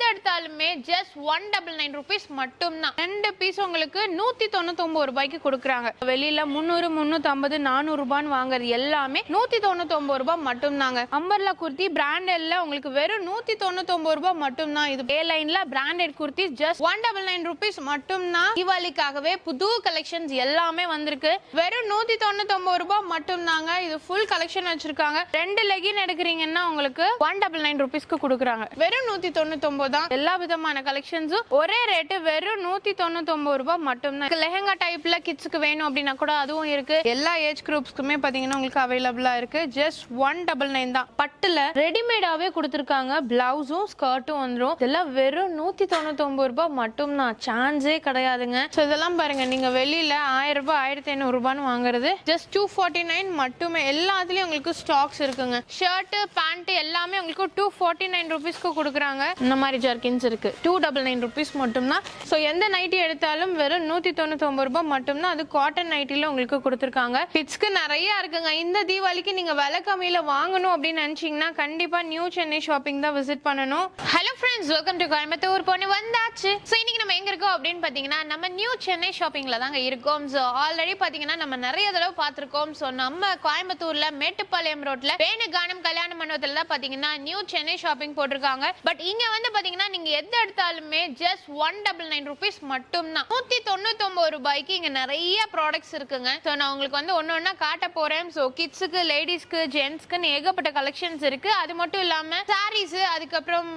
எது எடுத்தாலுமே just one double nine rupees மட்டும்தான். ரெண்டு பீஸ் உங்களுக்கு நூத்தி தொண்ணூத்தி ரூபாய்க்கு கொடுக்குறாங்க. வெளியில முந்நூறு முந்நூத்தி ஐம்பது நானூறு ரூபான்னு வாங்குறது எல்லாமே நூத்தி தொண்ணூத்தி ரூபாய் மட்டும்தாங்க. அம்பர்லா குர்த்தி பிராண்டட்ல உங்களுக்கு வெறும் நூத்தி தொண்ணூத்தி ரூபாய் மட்டும்தான். இது ஏ லைன்ல branded kurti just one double nine rupees மட்டும்தான். தீபாவளிக்காகவே புது கலெக்ஷன்ஸ் எல்லாமே வந்திருக்கு. வெறும் நூத்தி தொண்ணூத்தி ரூபாய் மட்டும்தாங்க. இது ஃபுல் கலெக்ஷன் வச்சிருக்காங்க. ரெண்டு லெகின் எடுக்கிறீங்கன்னா உங்களுக்கு ஒன் டபுள் நைன் ருபீஸ்க்கு கொடுக்குறாங்க. வெறும் நூத்தி தொண்ணூத்தி தான். எல்லா விதமான கலெக்ஷன்ஸும் ஒரே ரேட்டு வெறும் நூத்தி தொண்ணூத்தி ரூபாய் மட்டும்தான். லெஹங்கா டைப்ல கிட்ஸுக்கு வேணும் அப்படின்னா கூட அதுவும் இருக்கு. எல்லா ஏஜ் குரூப்ஸ்க்குமே பாத்தீங்கன்னா உங்களுக்கு அவைலபிளா இருக்கு. ஜஸ்ட் ஒன் டபுள் நைன் தான். பட்டுல ரெடிமேடாவே கொடுத்துருக்காங்க. பிளவுஸும் ஸ்கர்ட்டும் வந்துடும் இதெல்லாம் வெறும் நூத்தி தொண்ணூத்தி ரூபாய் மட்டும்தான். சான்ஸே கிடையாதுங்க. ஸோ இதெல்லாம் பாருங்க. நீங்க வெளியில ஆயிரம் ரூபாய் ஆயிரத்தி ஐநூறு ரூபான்னு வாங்குறது. ஜஸ்ட் டூ ஃபார்ட்டி நைன் மட்டுமே எல்லாத்துலயும் உங்களுக்கு ஸ்டாக்ஸ் இருக்குங்க. ஷர்ட் பேண்ட் எல்லாமே உங்களுக்கு டூ ஃபார்ட்டி நைன் ருபீஸ்க்கு கொடுக்குறாங்க. இந்த மாதிரி ஜர்கின்ஸ் இருக்கு. டூ டபுள் நைன் ருபீஸ் மட்டும்தான். ஸோ எந்த நைட்டி எடுத்தாலும் வெறும் நூற்றி தொண்ணூத்தொம்பது ரூபாய் மட்டும்தான் அது காட்டன் நைட்டில உங்களுக்கு கொடுத்துருக்காங்க. கிட்ஸ்க்கு நிறைய இருக்குங்க. இந்த தீபாவளிக்கு நீங்கள் விலை கம்மியில் வாங்கணும் அப்படின்னு நினச்சிங்கன்னா கண்டிப்பாக நியூ சென்னை ஷாப்பிங் தான் விசிட் பண்ணணும். Hello friends welcome to Coimbatore. பொண்ணு வந்தாச்சு. ஸோ இன்னைக்கு நம்ம எங்கே இருக்கோம் அப்படின்னு பார்த்தீங்கன்னா நம்ம நியூ சென்னை ஷாப்பிங்கில் தாங்க இருக்கோம். ஸோ ஆல்ரெடி பார்த்தீங்கன்னா நம்ம நிறைய தடவை பார்த்துருக்கோம். ஸோ நம்ம கோயம்புத்தூரில் மேட்டுப்பாளையம் ரோட்ல வேணுகானம் கல்யாண மண்டபத்தில் தான் பார்த்தீங்கன்னா நியூ சென்னை ஷாப்பிங் போட்டிருக்காங்க. பட் இங்கே வந்து பார்த்தீங்கன்னா பாத்தீங்கன்னா நீங்க எது எடுத்தாலுமே just one double nine rupees மட்டும்தான். நூத்தி தொண்ணூத்தி ஒன்பது ரூபாய்க்கு இங்க நிறைய ப்ராடக்ட்ஸ் இருக்குங்க. ஸோ நான் உங்களுக்கு வந்து ஒன்னு ஒன்னா காட்ட போறேன். ஸோ கிட்ஸுக்கு லேடிஸ்க்கு ஜென்ஸ்க்குன்னு ஏகப்பட்ட கலெக்ஷன்ஸ் இருக்கு. அது மட்டும் இல்லாம சாரீஸ் அதுக்கப்புறம்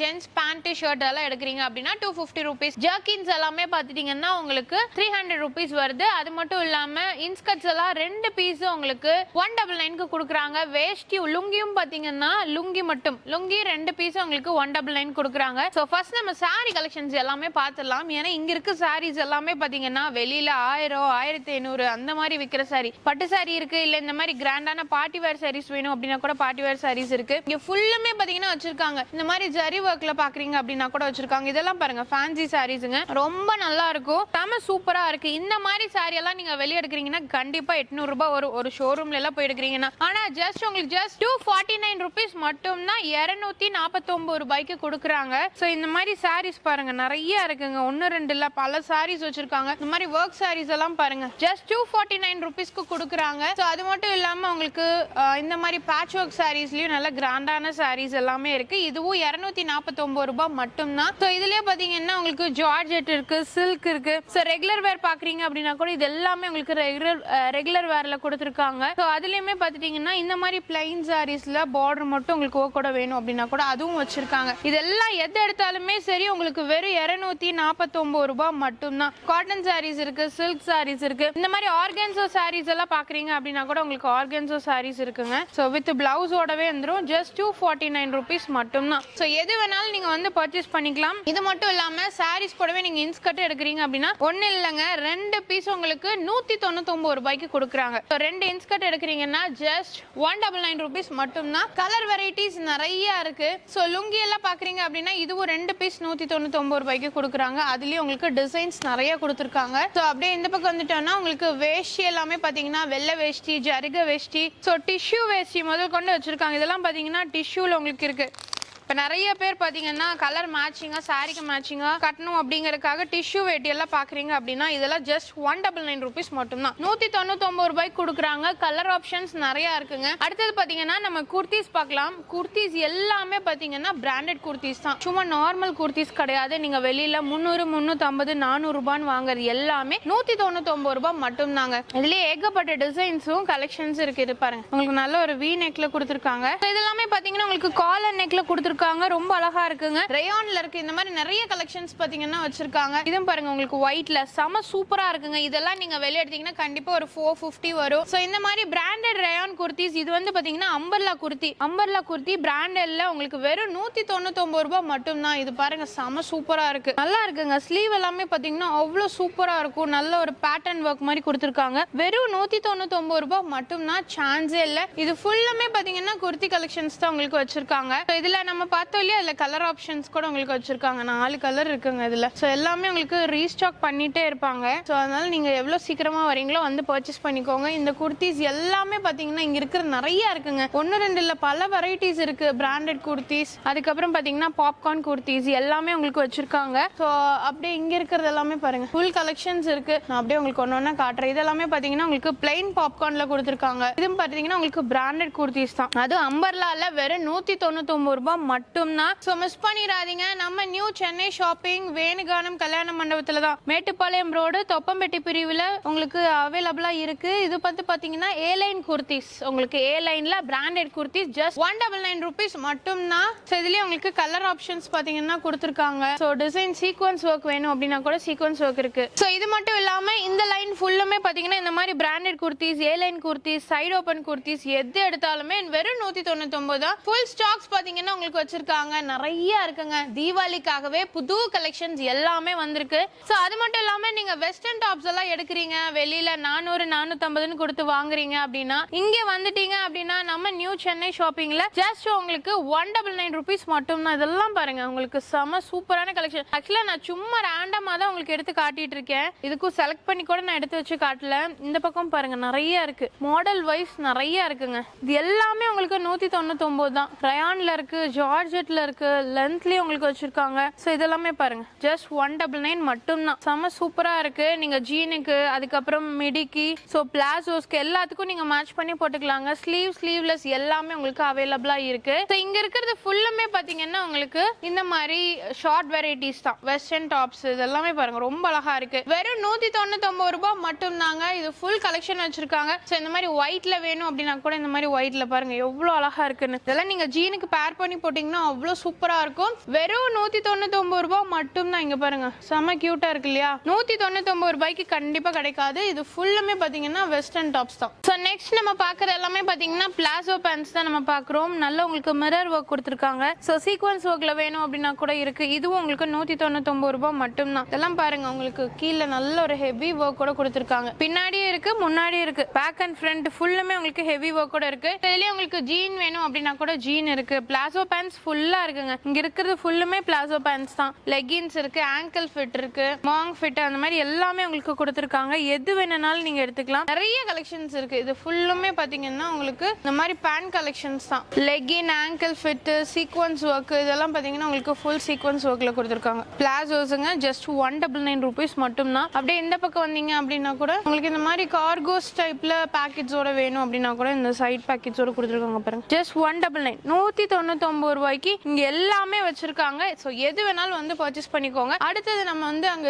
ஜென்ஸ் பேண்ட் ஷர்ட் எல்லாம் எடுக்கிறீங்க அப்படின்னா டூ ஃபிஃப்டி ருபீஸ் ஜர்க்கின்ஸ் எல்லாமே பார்த்துட்டீங்கன்னா உங்களுக்கு த்ரீ ஹண்ட்ரட் ருபீஸ் வருது. அது மட்டும் இல்லாம இன்ஸ்கர்ட்ஸ் எல்லாம் ரெண்டு பீஸும் உங்களுக்கு ஒன் டபுள் நைனுக்கு கொடுக்குறாங்க. வேஷ்டி லுங்கியும் பார்த்தீங்கன்னா லுங்கி மட்டும். லுங்கி ரெண்டு பீஸும் உங்களுக்கு ஒன் டபுள் நைன் கொடுக்குறாங்க. ஸோ ஃபர்ஸ்ட் நம்ம சாரி கலெக்ஷன்ஸ் எல்லாமே பார்த்துடலாம். ஏன்னா இங்க இருக்க சாரீஸ் எல்லாமே பார்த்தீங்கன்னா வெளியில ஆயிரம் ஆயிரத்தி ஐநூறு அந்த மாதிரி விற்கிற சாரி பட்டு சாரி இருக்கு இல்ல இந்த மாதிரி கிராண்டான பார்ட்டி வேர் சாரீஸ் வேணும் அப்படின்னா கூட பார்ட்டி வேர் சாரீஸ் இருக்கு. இங்க ஃபுல்லுமே பாத்தீங்கன்னா வச்சிருக்காங்க. இந்த மாதிரி ஜரி ஒர்க்ல பாக்குறீங்க அப்படின்னா கூட வச்சிருக்காங்க. இதெல்லாம் பாருங்க ஃபேன்சி சாரீஸுங்க ரொம்ப நல்லா இருக்கும். செம சூப்பரா இருக்கு. இந்த மாதிரி சாரி எல்லாம் நீங்க வெளியே எடுக்கிறீங்கன்னா கண்டிப்பா எட்நூறு ரூபாய் ஒரு ஒரு ஷோரூம்ல எல்லாம் போய் எடுக்கிறீங்கன்னா ஆனா ஜஸ்ட் உங்களுக்கு just two forty nine rupees மட்டும் தான் இருநூத்தி நாற்பத்தொன்பது ரூபாய்க்கு கொடுக்குறாங்க. ஸோ இந்த மாதிரி சாரீஸ் பாருங்க. நிறைய இருக்குங்க. ஒன்னு ரெண்டு இல்ல பல சாரீஸ் வச்சிருக்காங்க. இந்த மாதிரி ஒர்க் சாரீஸ் எல்லாம் பாருங்க. ஜஸ்ட் டூ ஃபார்ட்டி நைன் ருபீஸ்க்கு கொடுக்குறாங்க. ஸோ அது மட்டும் இல்லாம உங்களுக்கு இந்த மாதிரி பேட்ச் ஒர்க் சாரீஸ்லயும் நல்ல கிராண்டான சாரீஸ் எல்லாமே இருக்கு. இதுவும் இருநூத்தி நாற்பத்தொன்பது ரூபாய் மட்டும்தான். ஸோ இதுலயே பாத்தீங்கன்னா உங்களுக்கு ஜார்ஜெட் இருக்கு சில்க் இருக்கு. ஸோ ரெகுலர் வேர் பாக்குறீங்க அப்படின்னா கூட இது எல்லாமே உங்களுக்கு ரெகுலர் ரெகுலர் வேர்ல கொடுத்துருக்காங்க. ஸோ அதுலயுமே பாத்துட்டீங்கன்னா இந்த மாதிரி பிளைன் சாரீஸ்ல பார்டர் மட்டும் உங்களுக்கு ஓகோட வேணும் அப்படின்னா கூட அதுவும் வச்சிருக்காங்க. இதெல்லாம் எது எடுத்தாலுமே சரி உங்களுக்கு வெறும் இருநூத்தி நாற்பத்தொன்பது ரூபாய் மட்டும்தான். காட்டன் சாரீஸ் இருக்கு சில்க் சாரீஸ் இருக்கு. இந்த மாதிரி ஆர்கன்சோ சாரீஸ் எல்லாம் பாக்குறீங்க அப்படின்னா கூட உங்களுக்கு ஆர்கன்சோ சாரீஸ் இருக்குங்க. ஸோ வித் பிளவுஸோடவே வந்துடும் just two forty nine rupees மட்டும்தான். ஸோ எது வேணாலும் நீங்க வந்து பர்ச்சேஸ் பண்ணிக்கலாம். இது மட்டும் இல்லாம சாரீஸ் கூடவே நீங்க இன்ஸ்கர்ட் எடுக்கிறீங்க அப்படின்னா ஒண்ணு இல்லைங்க. ரெண்டு பீஸ் உங்களுக்கு நூத்தி தொண்ணூத்தொன்பது ரூபாய்க்கு கொடுக்குறாங்க. ஸோ ரெண்டு இன்ஸ்கர்ட் எடுக்கிறீங்கன்னா just one double nine rupees மட்டும்தான். கலர் வெரைட்டிஸ் நிறைய இருக்கு. ஸோ லுங்கி எல்லாம் பாக்குறீங்க அப்படின்னா இதுவும் ரெண்டு பீஸ் நூத்தி தொண்ணூத்தொன்பது ரூபாய்க்கு கொடுக்குறாங்க. அதுலயும் உங்களுக்கு டிசைன்ஸ் நிறைய கொடுத்துருக்காங்க. ஸோ அப்படியே இந்த பக்கம் வந்துட்டோம்னா உங்களுக்கு வேஷ்டி எல்லாமே பாத்தீங்கன்னா வெள்ளை வேஷ்டி ஜருக வேஷ்டி ஸோ டிஷ்யூ வேஷ்டி முதல் கொண்டு வச்சிருக்காங்க. இதெல்லாம் பாத்தீங்கன்னா டிஷ்யூல உங்களுக்கு இருக்கு. இப்போ நிறைய பேர் பார்த்தீங்கன்னா கலர் மேட்சிங்காக சாரிக்கு மேட்சிங்காக கட்டணும் அப்படிங்கிறதுக்காக டிஷ்யூ வேட்டி எல்லாம் பார்க்குறீங்க அப்படின்னா இதெல்லாம் just one double nine rupees மட்டும்தான். நூற்றி தொண்ணூத்தொம்பது ரூபாய்க்கு கொடுக்குறாங்க. கலர் ஆப்ஷன்ஸ் நிறையா இருக்குங்க. அடுத்தது பார்த்தீங்கன்னா நம்ம குர்த்திஸ் பார்க்கலாம். குர்த்திஸ் எல்லாமே பார்த்தீங்கன்னா பிராண்டட் குர்த்திஸ் தான். சும்மா நார்மல் குர்த்திஸ் கிடையாது. நீங்கள் வெளியில் முந்நூறு முந்நூற்றம்பது நானூறு ரூபான்னு வாங்குறது எல்லாமே நூற்றி தொண்ணூத்தொம்பது ரூபாய் மட்டும்தாங்க. இதுலேயே ஏகப்பட்ட டிசைன்ஸும் கலெக்ஷன்ஸ் இருக்குது பாருங்க. உங்களுக்கு நல்ல ஒரு வி நெக்ல கொடுத்துருக்காங்க. இதெல்லாமே பார்த்தீங்கன்னா உங்களுக்கு காலர் நெக்ல கொடுத்துருக்காங்க ரொம்ப அழகா இருக்குங்க. ரயான்ல இருக்கு. இந்த மாதிரி நிறைய கலெக்ஷன்ஸ் பாத்தீங்கன்னா வச்சிருக்காங்க. இதுவும் பாருங்க உங்களுக்கு ஒயிட்ல செம சூப்பரா இருக்குங்க. இதெல்லாம் நீங்க வெளிய எடுத்தீங்கன்னா கண்டிப்பா ஒரு ஃபோர் ஃபிஃப்டி வரும். ஸோ இந்த மாதிரி பிராண்டட் ரயான் குர்த்திஸ் இது வந்து பாத்தீங்கன்னா அம்பர்லா குர்த்தி அம்பர்லா குர்த்தி பிராண்டட்ல உங்களுக்கு வெறும் நூத்தி தொண்ணூத்தொன்பது ரூபாய் மட்டும்தான். இது பாருங்க செம சூப்பரா இருக்கு. நல்லா இருக்குங்க. ஸ்லீவ் எல்லாமே பாத்தீங்கன்னா அவ்வளவு சூப்பரா இருக்கும். நல்ல ஒரு பேட்டர்ன் ஒர்க் மாதிரி கொடுத்துருக்காங்க. வெறும் நூத்தி தொண்ணூத்தொன்பது ரூபாய் மட்டும்தான். சான்ஸே இல்ல. இது ஃபுல்லுமே பாத்தீங்கன்னா குர்த்தி கலெக்ஷன்ஸ் தான் உங்களுக்கு வச்சிருக்காங்க. இதுல நம்ம பார்த்தோம் இல்லையா? அதில் கலர் ஆப்ஷன்ஸ் கூட உங்களுக்கு வச்சுருக்காங்க. நாலு கலர் இருக்குங்க இதில். ஸோ எல்லாமே உங்களுக்கு ரீஸ்டாக் பண்ணிகிட்டே இருப்பாங்க. ஸோ அதனால் நீங்கள் எவ்வளோ சீக்கிரமாக வரீங்களோ வந்து பர்ச்சேஸ் பண்ணிக்கோங்க. இந்த குர்த்திஸ் எல்லாமே பார்த்தீங்கன்னா இங்கே இருக்கிற நிறைய இருக்குங்க. ஒன்று ரெண்டு இல்லை பல வெரைட்டிஸ் இருக்குது பிராண்டட் குர்த்திஸ் அதுக்கப்புறம் பார்த்தீங்கன்னா பாப்கார்ன் குர்த்திஸ் எல்லாமே உங்களுக்கு வச்சுருக்காங்க. ஸோ அப்படியே இங்கே இருக்கிறது எல்லாமே பாருங்கள் ஃபுல் கலெக்ஷன்ஸ் இருக்குது நான் அப்படியே உங்களுக்கு ஒன்று ஒன்றா காட்டுறேன். இதெல்லாமே பார்த்தீங்கன்னா உங்களுக்கு பிளைன் பாப்கார்னில் கொடுத்துருக்காங்க. இதுவும் பார்த்தீங்கன்னா உங்களுக்கு பிராண்டட் குர்த்திஸ் தான். அது அம்பர்லாவில் வெறும் நூற்றி தொண்ணூத்தொம்பது ரூபாய் மட்டும்தான். ஸோ மிஸ் பண்ணிடாதீங்க. நம்ம நியூ சென்னை ஷாப்பிங் வேணுகானம் கல்யாண மண்டபத்தில் தான். மேட்டுப்பாளையம் ரோடு தொப்பம்பட்டி பிரிவில் உங்களுக்கு அவைலபிளாக இருக்கு. இது பார்த்து பார்த்தீங்கன்னா ஏ லைன் குர்த்திஸ் உங்களுக்கு ஏ லைனில் branded kurtis just one double nine rupees மட்டும்தான். ஸோ இதுலேயே உங்களுக்கு கலர் ஆப்ஷன்ஸ் பார்த்தீங்கன்னா கொடுத்துருக்காங்க. ஸோ டிசைன் சீக்வன்ஸ் ஒர்க் வேணும் அப்படின்னா கூட சீக்வன்ஸ் ஒர்க் இருக்கு. ஸோ இது மட்டும் இல்லாமல் இந்த லைன் ஃபுல்லுமே பார்த்தீங்கன்னா இந்த மாதிரி branded kurtis A line kurtis side open kurtis எது எடுத்தாலுமே வெறும் நூற்றி தொண்ணூத்தொம்பது தான். ஃபுல் ஸ்டாக்ஸ் பார்த்தீங்கன்னா உங்களுக்கு வச்சிருக்காங்க. நிறைய இருக்குங்க. தீபாவளிக்காகவே புது கலெக்ஷன்ஸ் எல்லாமே வந்திருக்கு. ஸோ அது மட்டும் இல்லாமல் நீங்கள் வெஸ்டர்ன் டாப்ஸ் எல்லாம் எடுக்கிறீங்க. வெளியில நானூறு நானூற்றம்பதுன்னு கொடுத்து வாங்குறீங்க அப்படின்னா இங்கே வந்துட்டீங்க அப்படின்னா நம்ம நியூ சென்னை ஷாப்பிங்ல ஜஸ்ட் உங்களுக்கு ஒன் டபுள் நைன் ருபீஸ் மட்டும் தான் இதெல்லாம் பாருங்க. உங்களுக்கு செம சூப்பரான கலெக்ஷன் ஆக்சுவலாக நான் சும்மா ரேண்டமாக தான் உங்களுக்கு எடுத்து காட்டிட்டு இருக்கேன். இதுக்கும் செலக்ட் பண்ணி கூட நான் எடுத்து வச்சு காட்டல. இந்த பக்கம் பாருங்க. நிறைய இருக்கு. மாடல் வைஸ் நிறைய இருக்குங்க. இது எல்லாமே உங்களுக்கு நூற்றி தொண்ணூத்தொம்பது தான். ரயான்ல இருக்கு ஜார்ஜெட்ல இருக்கு லென்த்லயும் உங்களுக்கு வச்சிருக்காங்க. ஸோ இதெல்லாமே பாருங்க. ஜஸ்ட் ஒன் டபுள் நைன் மட்டும்தான். செம சூப்பரா இருக்கு. நீங்க ஜீனுக்கு அதுக்கப்புறம் மிடிக்கு ஸோ பிளாசோஸ்க்கு எல்லாத்துக்கும் நீங்க மேட்ச் பண்ணி போட்டுக்கலாங்க. ஸ்லீவ் ஸ்லீவ்லெஸ் எல்லாமே உங்களுக்கு அவைலபிளா இருக்கு. ஸோ இங்க இருக்கிறது ஃபுல்லுமே பாத்தீங்கன்னா உங்களுக்கு இந்த மாதிரி ஷார்ட் வெரைட்டிஸ் தான். வெஸ்டர்ன் டாப்ஸ் இதெல்லாமே பாருங்க. ரொம்ப அழகா இருக்கு. வெறும் நூத்தி தொண்ணூத்தொன்பது ரூபாய் மட்டும் தாங்க இது ஃபுல் கலெக்ஷன் வச்சிருக்காங்க. ஸோ இந்த மாதிரி ஒயிட்ல வேணும் அப்படின்னா கூட இந்த மாதிரி ஒயிட்ல பாருங்க. எவ்வளோ அழகா இருக்குன்னு. இதெல்லாம் நீங்க ஜீனுக்கு பேர் பண்ணி போட்டீங்கன்னா அவ்வளோ சூப்பரா இருக்கும். வெறும் நூத்தி தொண்ணூத்தொம்பது ரூபாய் மட்டும் தான் இங்க பாருங்க. செம கியூட்டா இருக்கு இல்லையா? நூத்தி தொண்ணூத்தொன்பது ரூபாய்க்கு கண்டிப்பா கிடைக்காது. இது ஃபுல்லுமே பாத்தீங்கன்னா வெஸ்டர்ன் டாப்ஸ் தான். ஸோ நெக்ஸ்ட் நம்ம பார்க்கறது எல்லாமே பாத்தீங்கன்னா பிளாசோ பேண்ட்ஸ் தான் நம்ம பார்க்குறோம் நல்ல உங்களுக்கு மிரர் ஒர்க் கொடுத்துருக்காங்க. ஸோ சீக்வன்ஸ் ஒர்க்ல வேணும் அப்படின்னா கூட இருக்கு. இதுவும் உங்களுக்கு நூத்தி தொண்ணூத்தொன்பது ரூபாய் மட்டும்தான். இதெல்லாம் பாருங்க உங்களுக்கு கீழே நல்ல ஒரு ஹெவி ஒர்க் கூட கொடுத்துருக்காங்க. பின்னாடியே இருக்கு முன்னாடியே இருக்கு. பேக் அண்ட் ஃப்ரண்ட் ஃபுல்லுமே உங்களுக்கு ஹெவி ஒர்க் கூட இருக்கு. இதுலயே உங்களுக்கு ஜீன் வேணும் அப்படின்னா கூட ஜீன் இருக்கு. பிளாசோ பேண்ட்ஸ் ஃபுல்லா இருக்குங்க. இங்க இருக்கிறது ஃபுல்லுமே பிளாசோ பேண்ட்ஸ் தான். லெகின்ஸ் இருக்கு ஆங்கிள் ஃபிட் இருக்கு மாங் ஃபிட் அந்த மாதிரி எல்லாமே உங்களுக்கு கொடுத்துருக்காங்க. எது வேணும்னாலும் நீங்க எடுத்துக்கலாம். நிறைய கலெக்ஷன்ஸ் இருக்கு. இது ஃபுல்லுமே பாத்தீங்கன்னா உங்களுக்கு இந்த மாதிரி பேண்ட் கலெக்ஷன்ஸ் தான். Legging ankle fit sequence work இதெல்லாம் பாத்தீங்கன்னா உங்களுக்கு ஃபுல் சீக்வன்ஸ் ஒர்க்ல கொடுத்துருக்காங்க. பிளாசோஸுங்க just one double nine rupees மட்டும்தான். அப்படியே இந்த பக்கம் வந்தீங்க அப்படின்னா கூட உங்களுக்கு இந்த மாதிரி கார்கோஸ் டைப்ல பேக்கெட்ஸோட வேணும் அப்படின்னா கூட இந்த சைட் பேக்கெட்ஸோட கொடுத்துருக்காங்க பாருங்க. ஜஸ்ட் ஒன் டபுள் நைன் நூத்தி தொண்ணூத்தொன்பது ரூபாய்க்கு இங்க எல்லாமே வச்சிருக்காங்க. ஸோ எது வேணாலும் வந்து பர்ச்சேஸ் பண்ணிக்கோங்க. அடுத்தது நம்ம வந்து அங்க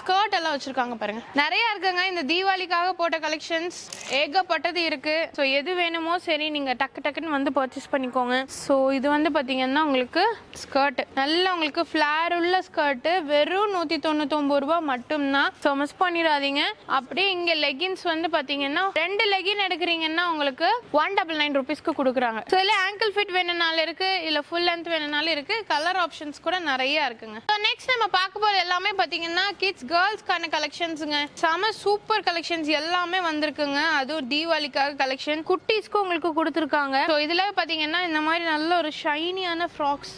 ஸ்கர்ட் எல்லாம் வச்சிருக்காங்க பாருங்க. நிறைய இருக்குங்க. இந்த தீபாவளிக்காக போட்ட கலெக்ஷன்ஸ் ஏகப்பட்டது இருக்கு. ஸோ எது வேணுமோ சரி நீங்க டக்கு டக்குன்னு வந்து பர்ச்சேஸ் பண்ணிக்கோங்க. ஸோ இது வந்து பாத்தீங்கன்னா உங்களுக்கு ஸ்கர்ட் நல்ல உங்களுக்கு ஃபிளார் உள்ள ஸ்கர்ட் வெறும் நூத்தி தொண்ணூத்தொன்பது ரூபாய் மட்டும்தான். ஸோ மிஸ் பண்ணிடாதீங்க. அப்படியே இங்க லெகின்ஸ் வந்து பாத்தீங்கன்னா ரெண்டு லெகின் எடுக்கிறீங்கன்னா உங்களுக்கு ஒன் டபுள் நைன் ருபீஸ்க்கு கொடுக்குறாங்க. ஸோ இல்லை ஆங்கிள் ஃபிட் வேணும்னால இருக்கு. இல்ல ஃபுல் லென்த் வேணும்னாலும் இருக்கு. கலர் ஆப்ஷன்ஸ் கூட நிறைய இருக்குங்க. ஸோ நெக்ஸ்ட் நம்ம பார்க்க போகிற எல்லாமே பார்த்தீங்கன்னா கிட்ஸ் கேர்ள்ஸ்க்கான கலெக்ஷன்ஸுங்க செம சூப்பர் கலெக்ஷன்ஸ் எல்லாமே வந்திருக்குங்க. அதுவும் தீபாவளிக்காக கலெக்ஷன் குட்டீஸ்க்கும் உங்களுக்கு கொடுத்துருக்காங்க. ஸோ இதில் பார்த்தீங்கன்னா இந்த மாதிரி நல்ல ஒரு ஷைனியான ஃப்ராக்ஸ்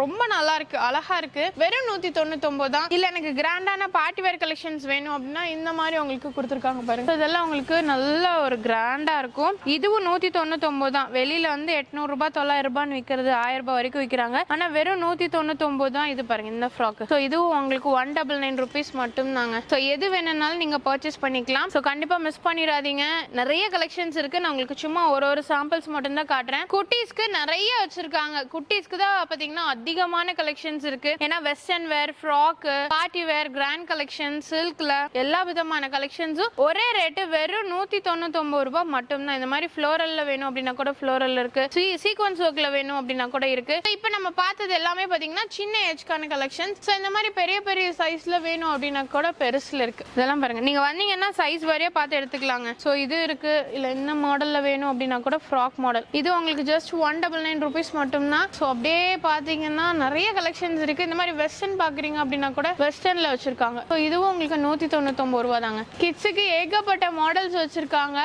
ரொம்ப நல்லா இருக்கு. அழகா இருக்கு. வெறும் நூத்தி தொண்ணூத்தொன்பது தான். இல்ல எனக்கு கிராண்டான பார்ட்டி வேர் கலெக்ஷன்ஸ் வேணும் அப்படின்னா இந்த மாதிரி உங்களுக்கு கொடுத்துருக்காங்க பாருங்க. இதெல்லாம் உங்களுக்கு நல்ல ஒரு கிராண்டா இருக்கும். இதுவும் நூத்தி தொண்ணூத்தொன்பது தான். வெளியில வந்து எட்நூறு ரூபாய் தொள்ளாயிரம் ரூபான்னு விற்கிறது ஆயிரம் ரூபாய் வரைக்கும் விற்கிறாங்க ஆனா வெறும் நூத்தி தொண்ணூத்தொன்பது தான் இது பாருங்க இந்த ஃப்ராக் ஸோ இதுவும் உங்களுக்கு ஒன் டபுள் நைன் ருபீஸ் மட்டும் தாங்க ஸோ எது வேணும்னாலும் நீங்க பர்ச்சேஸ் பண்ணிக்கலாம். ஸோ கண்டிப்பா மிஸ் பண்ணிடாதீங்க. நிறைய கலெக்ஷன்ஸ் இருக்கு. நான் உங்களுக்கு சும்மா ஒரு ஒரு சாம்பிள்ஸ் மட்டும் தான் காட்டுறேன். குட்டீஸ்க்கு நிறைய வச்சிருக்காங்க. குட்டீஸ்க்கு தான் பாத்தீங்கன்னா அதிகமான கலெக்ஷன்ஸ் இருக்கு. ஏன்னா western wear frock party wear grand collection சில்க்ல எல்லா விதமான கலெக்ஷன்ஸும் ஒரே ரேட்டு வெறும் நூத்தி தொண்ணூத்தொன்பது ரூபாய் மட்டும் தான் இந்த மாதிரி ஃப்ளோரல்ல வேணும் அப்படின்னா கூட ஃப்ளோரல்ல இருக்கு. சீக்வன்ஸ் ஒர்க்ல வேணும் அப்படின்னா கூட இருக்கு. இப்போ நம்ம பார்த்தது எல்லாமே பாத்தீங்கன்னா சின்ன ஏஜ்க்கான கலெக்ஷன் ஸோ இந்த மாதிரி பெரிய பெரிய சைஸ்ல வேணும் அப்படின்னா கூட பெருசுல இருக்கு. இதெல்லாம் பாருங்க. நீங்க வந்தீங்கன்னா சைஸ் வரையா பார்த்து எடுத்துக்கலாங்க. ஸோ இது இருக்கு. இல்ல என்ன மாடல்ல வேணும் அப்படின்னா கூட ஃப்ராக் மாடல் இது உங்களுக்கு just one double nine rupees மட்டும்தான் ஸோ அப்படியே பாத்தீங்கன்னா நிறைய கலெக்ஷன்ஸ் இருக்கு. இந்த மாதிரி வெஸ்டர்ன் பாக்குறீங்க அப்படின்னா கூட வெஸ்டர்ன்ல வச்சிருக்காங்க. ஸோ இதுவும் உங்களுக்கு நூத்தி தொண்ணூத்தொம்பது ரூபா தாங்க கிட்ஸுக்கு ஏகப்பட்ட மாடல்ஸ் வச்சிருக்காங்க.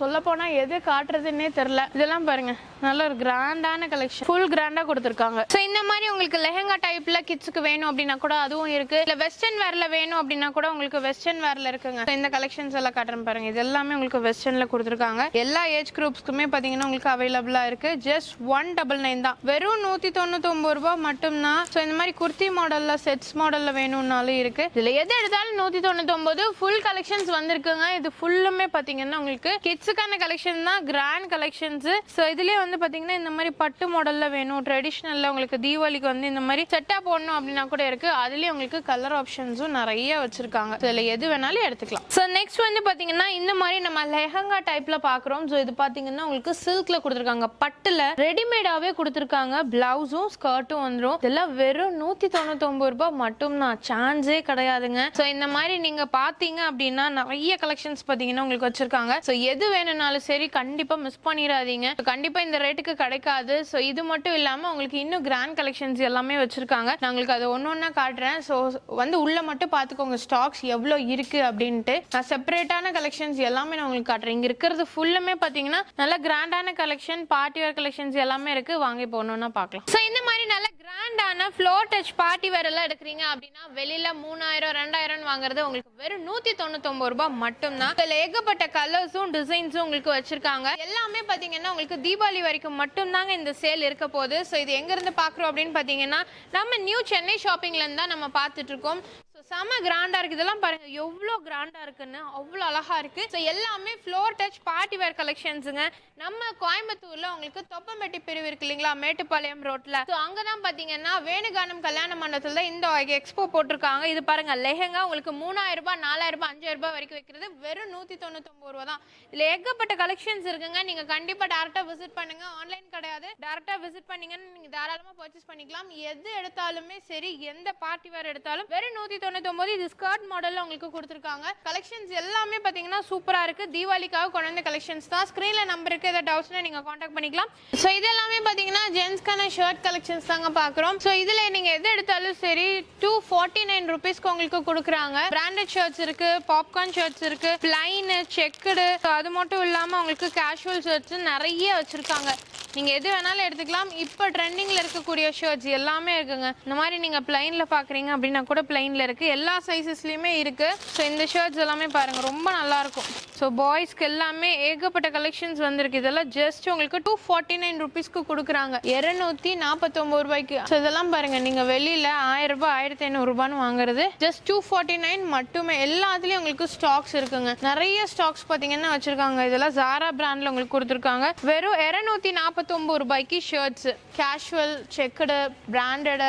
சொல்ல போனா எது காட்டுறதுன்னே தெரியல. இதெல்லாம் பாருங்க. நல்ல ஒரு கிராண்டான கலெக்ஷன் ஃபுல் ஃபுல் கிராண்டா கொடுத்துருக்காங்க. ஸோ இந்த மாதிரி உங்களுக்கு லெஹங்கா டைப்ல கிட்ஸுக்கு வேணும் அப்படின்னா கூட அதுவும் இருக்கு. இல்ல வெஸ்டர்ன் வேர்ல வேணும் அப்படின்னா கூட உங்களுக்கு வெஸ்டர்ன் வேர்ல இருக்குங்க. இந்த கலெக்ஷன்ஸ் எல்லாம் காட்டுறேன் பாருங்க. இது எல்லாமே உங்களுக்கு வெஸ்டர்ன்ல கொடுத்துருக்காங்க. எல்லா ஏஜ் குரூப்ஸ்க்குமே பாத்தீங்கன்னா உங்களுக்கு அவைலபிளா இருக்கு. ஜஸ்ட் ஒன் டபுள் நைன் தான். வெறும் நூத்தி தொண்ணூத்தி ஒன்பது ரூபாய் மட்டும்தான். ஸோ இந்த மாதிரி குர்த்தி மாடல்ல செட்ஸ் மாடல்ல வேணும்னாலும் இருக்கு. இதுல எது எடுத்தாலும் நூத்தி தொண்ணூத்தி ஒன்பது ஃபுல் கலெக்ஷன்ஸ் வந்திருக்குங்க. இது ஃபுல்லுமே பாத்தீங்கன்னா உங்களுக்கு கிட்ஸுக்கான கலெக்ஷன் தான் கிராண்ட் கலெக்ஷன்ஸ் ஸோ இதுலயே வந்து பாத்தீங்கன்னா இந்த மாதிரி பட்டு மாடல்ல வேணும். ட்ரெடிஷ்னலில் உங்களுக்கு தீபாவளிக்கு வந்து இந்த மாதிரி செட்டாக போடணும் அப்படின்னா கூட இருக்கு. அதுலேயும் உங்களுக்கு கலர் ஆப்ஷன்ஸும் நிறைய வச்சிருக்காங்க. இதில் இதுல எது வேணாலும் எடுத்துக்கலாம். ஸோ நெக்ஸ்ட் வந்து பாத்தீங்கன்னா இந்த மாதிரி நம்ம லெஹங்கா டைப்ல பாக்குறோம். ஸோ இது பார்த்தீங்கன்னா உங்களுக்கு சில்க்ல கொடுத்துருக்காங்க. பட்டில் ரெடிமேடாகவே கொடுத்துருக்காங்க. ப்ளவுஸும் ஸ்கர்ட்டும் வந்துடும் இதெல்லாம் வெறும் நூற்றி தொண்ணூத்தொம்பது ரூபாய் மட்டும் தான் சான்ஸே கிடையாதுங்க. ஸோ இந்த மாதிரி நீங்க பார்த்தீங்க அப்படின்னா நிறைய கலெக்ஷன்ஸ் பார்த்தீங்கன்னா உங்களுக்கு வச்சிருக்காங்க. ஸோ எது வேணும்னாலும் சரி கண்டிப்பாக மிஸ் பண்ணிடாதீங்க. கண்டிப்பாக இந்த ரேட்டுக்கு கிடைக்காது. ஸோ இது மட்டும் மட்டும் இல்லாமல் உங்களுக்கு இன்னும் கிராண்ட் கலெக்ஷன்ஸ் எல்லாமே வச்சுருக்காங்க. நான் உங்களுக்கு அதை ஒன்று ஒன்றா காட்டுறேன். ஸோ வந்து உள்ள மட்டும் பார்த்துக்கோங்க ஸ்டாக்ஸ் எவ்வளோ இருக்கு அப்படின்ட்டு. நான் செப்பரேட்டான கலெக்ஷன்ஸ் எல்லாமே நான் உங்களுக்கு காட்டுறேன். இங்கே இருக்கிறது ஃபுல்லுமே பார்த்தீங்கன்னா நல்ல கிராண்டான கலெக்ஷன் பார்ட்டி வேர் கலெக்ஷன்ஸ் எல்லாமே இருக்கு. வாங்க இப்போ ஒன்று ஒன்றா பார்க்கலாம் ஸோ இந்த மாதிரி நல்ல கிராண்டான ஃப்ளோர் டச் பார்ட்டி வேர் எல்லாம் எடுக்கிறீங்க அப்படின்னா வெளியில மூணாயிரம் ரெண்டாயிரம் வாங்குறது உங்களுக்கு வெறும் நூத்தி தொண்ணூத்தொம்பது ரூபாய் மட்டும்தான். இதில் ஏகப்பட்ட கலர்ஸும் டிசைன்ஸும் உங்களுக்கு வச்சிருக்காங்க. எல்லாமே பார்த்தீங்கன்னா உங்களுக்கு தீபாவளி வரைக்கும் மட்டும்தாங்க இந்த சேல் இருக்க போகுது. ஸோ இது எங்கேருந்து இருந்து அப்படின்னு பார்த்தீங்கன்னா நம்ம நியூ சென்னை ஷாப்பிங்ல இருந்து தான் நம்ம பார்த்துட்டு இருக்கோம். ஸோ செம கிராண்டா இருக்கு. இதெல்லாம் பாருங்க. எவ்வளோ கிராண்டா இருக்குன்னு அவ்வளோ அழகா இருக்கு. ஸோ எல்லாமே ஃப்ளோர் டச் பார்ட்டி வேர் கலெக்ஷன்ஸுங்க நம்ம கோயம்புத்தூர்ல உங்களுக்கு தொப்பம்பட்டி பிரிவு இருக்கு இல்லைங்களா? மேட்டுப்பாளையம் ரோட்ல. ஸோ அங்கதான் பாத்தீங்கன்னா வேணுகானம் கல்யாண மண்டபத்தில் தான் இந்த எக்ஸ்போ போட்டிருக்காங்க. இது பாருங்க லெஹங்கா உங்களுக்கு மூணாயிரம் ரூபாய் நாலாயிரம் ரூபாய் அஞ்சாயிரம் ரூபாய் வரைக்கும் வைக்கிறது வெறும் நூத்தி தொண்ணூத்தொன்பது ரூபா தான். இதுல ஏகப்பட்ட கலெக்ஷன்ஸ் இருக்குங்க. நீங்க கண்டிப்பா டேரக்டா விசிட் பண்ணுங்க. ஆன்லைன் கிடையாது. டேரக்டா விசிட் பண்ணீங்கன்னு நீங்க தாராளமா பர்ச்சேஸ் பண்ணிக்கலாம். எது எடுத்தாலுமே சரி எந்த பார்ட்டி வேர் எடுத்தாலும் வெறும் நூத்தி தொண்ணூறு ஒன்பது இது ஸ்கர்ட் மாடலில் உங்களுக்கு கொடுத்துருக்காங்க. கலெக்ஷன்ஸ் எல்லாமே பாத்தீங்கன்னா சூப்பரா இருக்கு. தீபாவளிக்காக கொண்டு வந்த கலெக்ஷன்ஸ் தான். ஸ்கிரீன்ல நம்பர் இருக்கு. ஏதாவது டவுட்ஸ்னா நீங்க காண்டாக்ட் பண்ணிக்கலாம். ஸோ இது எல்லாமே பாத்தீங்கன்னா ஜென்ஸ்க்கான ஷர்ட் கலெக்ஷன்ஸ் தாங்க பாக்குறோம் ஸோ இதுல நீங்க எது எடுத்தாலும் சரி டூ ஃபார்ட்டி நைன் ருபீஸ்க்கு உங்களுக்கு கொடுக்குறாங்க. பிராண்டட் ஷர்ட்ஸ் இருக்கு பாப்கார்ன் ஷர்ட்ஸ் இருக்கு பிளைனு செக்குடு அது மட்டும் இல்லாம உங்களுக்கு கேஷுவல் ஷர்ட்ஸ் நிறைய வச்சிருக்காங்க. நீங்கள் எது வேணாலும் எடுத்துக்கலாம். இப்போ ட்ரெண்டிங்கில் இருக்கக்கூடிய ஷர்ட்ஸ் எல்லாமே இருக்குங்க. இந்த மாதிரி நீங்கள் பிளைனில் பார்க்குறீங்க அப்படின்னா கூட பிளைனில் இருக்குது எல்லா சைஸஸ்லேயுமே இருக்குது ஸோ இந்த ஷர்ட்ஸ் எல்லாமே பாருங்கள் ரொம்ப நல்லாயிருக்கும். ஸோ பாய்ஸ்க்கு எல்லாமே ஏகப்பட்ட கலெக்ஷன்ஸ் வந்திருக்கு. இதெல்லாம் ஜஸ்ட் உங்களுக்கு டூ ஃபார்ட்டி நைன் ருபீஸ்க்கு கொடுக்குறாங்க. இரநூத்தி நாற்பத்தொம்பது ரூபாய்க்கு. ஸோ இதெல்லாம் பாருங்கள் நீங்கள் வெளியில் ஆயிரம் ரூபாய் ஆயிரத்தி ஐநூறுரூபான்னு வாங்குறது. ஜஸ்ட் டூ ஃபார்ட்டி நைன் மட்டுமே எல்லாத்துலேயும் உங்களுக்கு ஸ்டாக்ஸ் இருக்குங்க. நிறைய ஸ்டாக்ஸ் பார்த்தீங்கன்னா வச்சுருக்காங்க. இதெல்லாம் ஜாரா பிராண்டில் உங்களுக்கு கொடுத்துருக்காங்க. வெறும் இரநூத்தி நாற்பத்தி நாற்பத்தொம்பது ரூபாய்க்கு ஷர்ட்ஸ் கேஷுவல் செக்குடு பிராண்டடு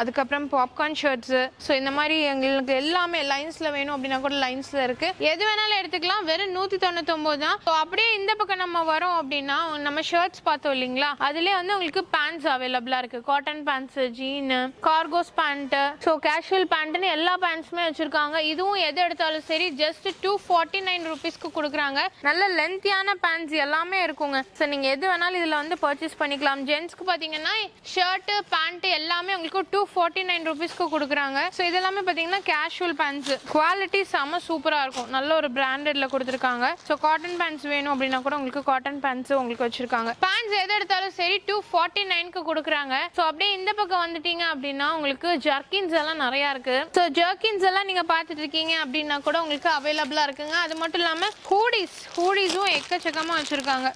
அதுக்கப்புறம் பாப்கார்ன் ஷர்ட்ஸு ஸோ இந்த மாதிரி எங்களுக்கு எல்லாமே லைன்ஸில் வேணும் அப்படின்னா கூட லைன்ஸில் இருக்குது எது வேணாலும் எடுத்துக்கலாம். வெறும் நூற்றி தொண்ணூத்தொம்பது தான். ஸோ அப்படியே இந்த பக்கம் நம்ம வரோம் அப்படின்னா நம்ம ஷர்ட்ஸ் பார்த்தோம் இல்லைங்களா? அதுலேயே வந்து உங்களுக்கு பேண்ட்ஸ் அவைலபிளாக இருக்குது cotton pants jean cargos pant so casual பேண்ட்டுன்னு எல்லா பேண்ட்ஸுமே வச்சுருக்காங்க. இதுவும் எது எடுத்தாலும் சரி ஜஸ்ட் டூ ஃபார்ட்டி நைன் ருபீஸ்க்கு கொடுக்குறாங்க. நல்ல லென்த்தியான பேண்ட்ஸ் எல்லாமே இருக்குங்க. ஸோ நீங்கள் எது வேணாலும் இதில் வந்து பர்ச்சேஸ் பண்ணிக்கலாம். ஜென்ஸ்க்கு பார்த்தீங்கன்னா ஷர்ட்டு பேண்ட்டு எல்லாமே உங்களுக்கு டூ ஃபார்ட்டி நைன் ருபீஸ்க்கு கொடுக்குறாங்க. ஸோ இதெல்லாமே பார்த்தீங்கன்னா கேஷுவல் பேண்ட்ஸ் குவாலிட்டி செம சூப்பராக இருக்கும். நல்ல ஒரு பிராண்டட்ல கொடுத்துருக்காங்க. ஸோ காட்டன் பேண்ட்ஸ் வேணும் அப்படின்னா கூட உங்களுக்கு காட்டன் பேண்ட்ஸ் உங்களுக்கு வச்சிருக்காங்க. பேண்ட்ஸ் எது எடுத்தாலும் சரி டூ ஃபார்ட்டி நைனுக்கு கொடுக்குறாங்க. ஸோ அப்படியே இந்த பக்கம் வந்துட்டீங்க அப்படின்னா உங்களுக்கு ஜர்க்கின்ஸ் எல்லாம் நிறைய இருக்கு. ஸோ ஜர்க்கின்ஸ் எல்லாம் நீங்க பார்த்துட்டு இருக்கீங்க அப்படின்னா கூட உங்களுக்கு அவைலபிளா இருக்குங்க. அது மட்டும் இல்லாம ஹூடிஸ் ஹூடிஸும் எக்கச்சக்கமா வச்சிருக்காங்க.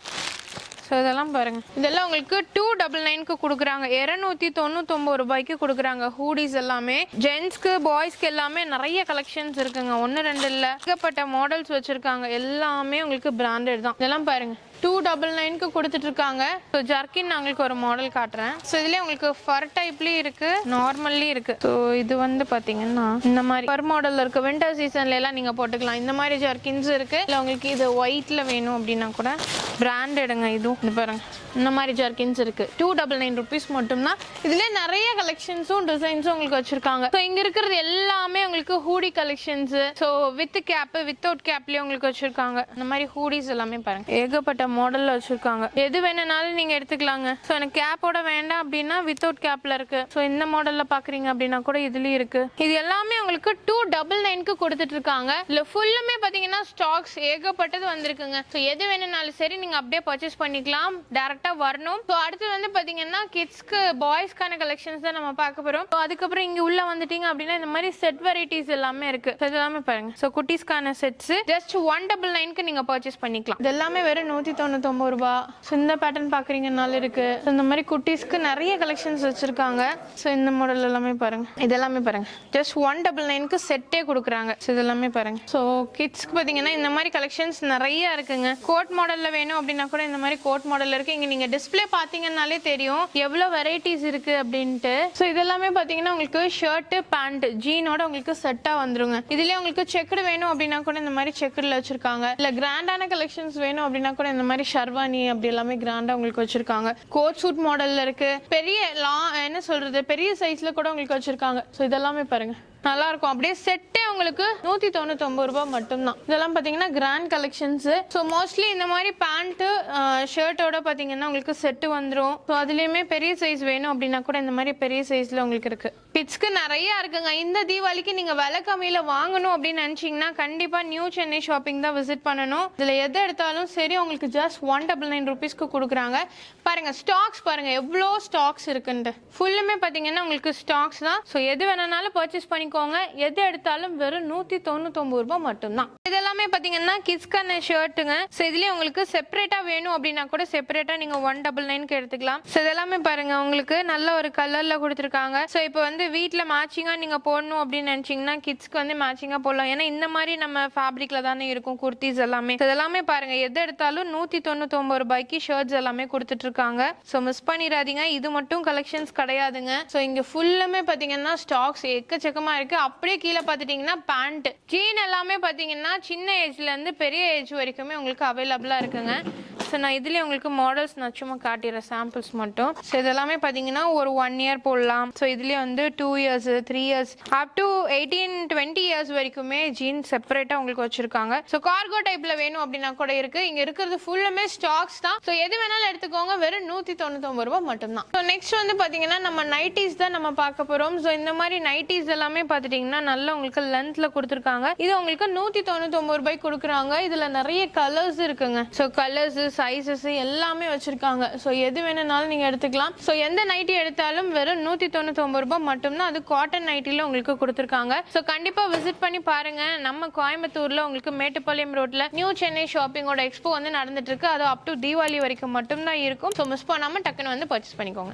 ஸோ இதெல்லாம் பாருங்கள் இதெல்லாம் உங்களுக்கு டூ டபுள் நைனுக்கு கொடுக்குறாங்க. இரநூத்தி தொண்ணூத்தொம்பது ரூபாய்க்கு கொடுக்குறாங்க ஹூடிஸ் எல்லாமே. ஜென்ஸ்க்கு பாய்ஸ்க்கு எல்லாமே நிறைய கலெக்ஷன்ஸ் இருக்குங்க. ஒன்று ரெண்டு இல்லை. ஏகப்பட்ட மாடல்ஸ் வச்சுருக்காங்க. எல்லாமே உங்களுக்கு பிராண்டட் தான். இதெல்லாம் பாருங்கள் டூ டபுள் நைனுக்கு கொடுத்துட்டு இருக்காங்க ஸோ ஜர்க்கின் நான் உங்களுக்கு ஒரு மாடல் காட்டுறேன். ஸோ இதுலேயே உங்களுக்கு ஃபர் டைப்லேயும் இருக்கு நார்மல்லையும் இருக்கு. ஸோ இது வந்து பார்த்தீங்கன்னா இந்த மாதிரி ஃபர் மாடல் இருக்கு. வின்டர் சீசன்ல எல்லாம் நீங்கள் போட்டுக்கலாம். இந்த மாதிரி ஜர்க்கின்ஸ் இருக்கு. இல்லை உங்களுக்கு இது ஒயிட்ல வேணும் அப்படின்னா கூட பிராண்டடுங்க இதுவும் இது பாருங்க. இந்த மாதிரி ஜர்க்கின்ஸ் இருக்கு. டூ டபுள் நைன் ருபீஸ் மட்டும்தான். இதுல நிறைய கலெக்ஷன்ஸும் டிசைன்ஸும் உங்களுக்கு வச்சிருக்காங்க. ஸோ இங்க இருக்கிறது எல்லாமே உங்களுக்கு hoodie collections so with cap without கேப்லயே உங்களுக்கு வச்சிருக்காங்க. இந்த மாதிரி ஹூடிஸ் எல்லாமே பாருங்க. ஏகப்பட்ட மாடல்ல வச்சிருக்காங்க. எது வேணும்னாலும் நீங்க எடுத்துக்கலாங்க. ஸோ எனக்கு கேப்போட வேண்டாம் அப்படின்னா வித்தவுட் கேப்ல இருக்கு. ஸோ இந்த மாடல்ல பாக்குறீங்க அப்படின்னா கூட இதுலயும் இருக்கு. இது எல்லாமே உங்களுக்கு டூ டபுள் நைன்க்கு கொடுத்துட்டு இருக்காங்க. இல்ல ஃபுல்லுமே பாத்தீங்கன்னா ஸ்டாக்ஸ் ஏகப்பட்டது வந்திருக்குங்க. ஸோ எது வேணும்னாலும் சரி நீங்க அப்படியே பர்ச்சேஸ் பண்ணிக்கலாம். டேரக்டா வரணும். ஸோ அடுத்து வந்து பாத்தீங்கன்னா கிட்ஸ்க்கு பாய்ஸ்க்கான கலெக்ஷன்ஸ் தான் நம்ம பார்க்க போறோம். ஸோ அதுக்கப்புறம் இங்க உள்ள வந்துட்டீங்க அப்படின்னா இந்த மாதிரி செட் வெரைட்டிஸ் எல்லாமே இருக்கு. So எல்லாமே பாருங்க. ஸோ குட்டீஸ்க்கான செட்ஸ் ஜஸ்ட் ஒன் டபுள் நைன்க்கு நீங்க பர்ச்சேஸ் பண்ணிக்கலாம். இது எல்லாமே வெறும் நூத்தி தொண்ணூத்தொம்பது ரூபாய் ஸோ இந்த பேட்டர்ன் பாக்குறீங்கனால இருக்குது இந்த மாதிரி குட்டீஸ்க்கு நிறைய கலெக்ஷன்ஸ் வச்சுருக்காங்க. ஸோ இந்த மாடல் எல்லாமே பாருங்கள் இதெல்லாமே பாருங்கள் பாருங்க ஜஸ்ட் ஒன் டபுள் நைன்க்கு செட்டே கொடுக்குறாங்க. ஸோ இதெல்லாமே பாருங்கள் ஸோ கிட்ஸ்க்கு பார்த்தீங்கன்னா இந்த மாதிரி கலெக்ஷன்ஸ் நிறைய இருக்குங்க. கோட் மாடலில் வேணும் அப்படின்னா கூட இந்த மாதிரி கோட் மாடல் இருக்குது இங்கே நீங்கள் டிஸ்ப்ளே பார்த்தீங்கன்னாலே தெரியும். எவ்வளோ வெரைட்டிஸ் இருக்குது அப்படின்ட்டு. ஸோ இதெல்லாமே பார்த்தீங்கன்னா உங்களுக்கு ஷர்ட்டு பேண்ட் ஜீனோட உங்களுக்கு செட்டாக வந்துருங்க. இதுலேயே உங்களுக்கு செக்குடு வேணும் அப்படின்னா கூட இந்த மாதிரி செக்குடில் வச்சுருக்காங்க. இல்லை கிராண்டான கலெக்ஷன்ஸ் வேணும் அப்படின்னா கூட இந்த மாதிரி ஷர்வானி அப்படி எல்லாமே கிராண்டா உங்களுக்கு வச்சிருக்காங்க. கோட் சூட் மாடல்ல இருக்கு. பெரிய லா என்ன சொல்றது? பெரிய சைஸ்ல கூட உங்களுக்கு வச்சிருக்காங்க. ஸோ இதெல்லாமே பாருங்க. நல்லா இருக்கும் அப்படியே செட்டே உங்களுக்கு நூத்தி தொண்ணூத்தொன்பது ரூபாய் மட்டும்தான். இதெல்லாம் பாத்தீங்கன்னா கிராண்ட் கலெக்ஷன்ஸ் ஸோ மோஸ்ட்லி இந்த மாதிரி பேண்ட் ஷர்ட்டோட பாத்தீங்கன்னா உங்களுக்கு செட்டு வந்துரும். ஸோ அதுலயுமே பெரிய சைஸ் வேணும் அப்படின்னா கூட இந்த மாதிரி பெரிய சைஸ்ல உங்களுக்கு இருக்கு. பிட்ஸ்க்கு நிறைய இருக்குங்க. இந்த தீபாவளிக்கு நீங்க விலை கம்மியில வாங்கணும் அப்படின்னு நினைச்சீங்கன்னா கண்டிப்பா நியூ சென்னை ஷாப்பிங் தான் விசிட் பண்ணணும். இதுல எது எடுத்தாலும் சரி உங்களுக்கு ஜஸ்ட் ஒன் டபுள் நைன் ருபீஸ்க்கு கொடுக்குறாங்க. பாருங்க ஸ்டாக்ஸ் பாருங்க. எவ்வளோ ஸ்டாக்ஸ் இருக்குன்ட்டு. ஃபுல்லுமே பாத்தீங்கன்னா உங்களுக்கு ஸ்டாக்ஸ் தான். ஸோ எது வேணாலும் பர்ச்சேஸ் பண்ணிக்கோங்க எது எடுத்தாலும் வெறும் நூத்தி தொண்ணூத்தொம்பது ரூபாய் மட்டும்தான். இதெல்லாமே பார்த்தீங்கன்னா கிட்ஸ்க்கான ஷர்ட்டுங்க ஸோ இதுலயே உங்களுக்கு செப்பரேட்டாக வேணும் அப்படின்னா கூட செப்பரேட்டா நீங்க ஒன் டபுள் நைன்க்கு எடுத்துக்கலாம். ஸோ இதெல்லாமே பாருங்க உங்களுக்கு நல்ல ஒரு கலர்ல கொடுத்துருக்காங்க. ஸோ இப்போ வந்து வீட்டில் மேட்சிங்காக நீங்க போடணும் அப்படின்னு நினைச்சீங்கன்னா கிட்ஸ்க்கு வந்து மேட்சிங்காக போடலாம். ஏன்னா இந்த மாதிரி நம்ம ஃபேப்ரிக்ல தானே இருக்கும் குர்த்திஸ் எல்லாமே. So இதெல்லாமே பாருங்க எது எடுத்தாலும் நூற்றி தொண்ணூத்தொம்பது ரூபாய்க்கு ஷர்ட்ஸ் எல்லாமே கொடுத்துட்டு இருக்காங்க ஸோ மிஸ் பண்ணிடாதீங்க. இது மட்டும் கலெக்ஷன்ஸ் கிடையாதுங்க. ஸோ இங்க ஃபுல்லுமே பார்த்தீங்கன்னா ஸ்டாக்ஸ் எக்கச்சக்கமா இருக்கு. அப்படியே கீழே பார்த்துட்டீங்கன்னா பேண்ட் ஜீன் எல்லாமே பாத்தீங்கன்னா சின்ன ஏஜ்ல இருந்து பெரிய ஏஜ் வரைக்குமே உங்களுக்கு அவைலபிளா இருக்குங்க. ஸோ நான் இதுலேயே உங்களுக்கு மாடல்ஸ் நான் சும்மா காட்டிடுறேன் சாம்பிள்ஸ் மட்டும். ஸோ இதெல்லாமே பார்த்தீங்கன்னா ஒரு ஒன் இயர் போடலாம். ஸோ இதுலேயே வந்து two years three years up to eighteen twenty years வரைக்குமே ஜீன் செப்பரேட்டாக உங்களுக்கு வச்சுருக்காங்க. ஸோ கார்கோ டைப்பில் வேணும் அப்படின்னா கூட இருக்குது இங்கே இருக்கிறது ஃபுல்லுமே ஸ்டாக்ஸ் தான். ஸோ எது வேணாலும் எடுத்துக்கோங்க. வெறும் நூற்றி தொண்ணூத்தொம்பது ரூபாய் மட்டும்தான். ஸோ நெக்ஸ்ட் வந்து பார்த்தீங்கன்னா நம்ம நைட்டிஸ் தான் நம்ம பார்க்க போகிறோம் ஸோ இந்த மாதிரி நைட்டிஸ் எல்லாமே பார்த்துட்டிங்கன்னா நல்லா உங்களுக்கு லென்த்தில் கொடுத்துருக்காங்க. இது உங்களுக்கு நூற்றி தொண்ணூத்தொம்பது ரூபாய் கொடுக்குறாங்க. இதில் நிறைய கலர்ஸ் இருக்குங்க. ஸோ கலர்ஸ் சைஸஸ் எல்லாமே வச்சிருக்காங்க. ஸோ எது வேணும்னாலும் நீங்கள் எடுத்துக்கலாம். ஸோ எந்த நைட்டி எடுத்தாலும் வெறும் நூற்றி தொண்ணூத்தொம்பது ரூபாய் மட்டும்தான் அது காட்டன் நைட்டியில் உங்களுக்கு கொடுத்துருக்காங்க. ஸோ கண்டிப்பாக விசிட் பண்ணி பாருங்க. நம்ம கோயம்புத்தூரில் உங்களுக்கு மேட்டுப்பாளையம் ரோட்டில் நியூ சென்னை ஷாப்பிங்கோட எக்ஸ்போ வந்து நடந்துட்டு இருக்கு. அது அப் டு தீபாவளி வரைக்கும் மட்டும்தான் இருக்கும். ஸோ மிஸ் பண்ணாமல் டக்குன்னு வந்து பர்ச்சேஸ் பண்ணிக்கோங்க.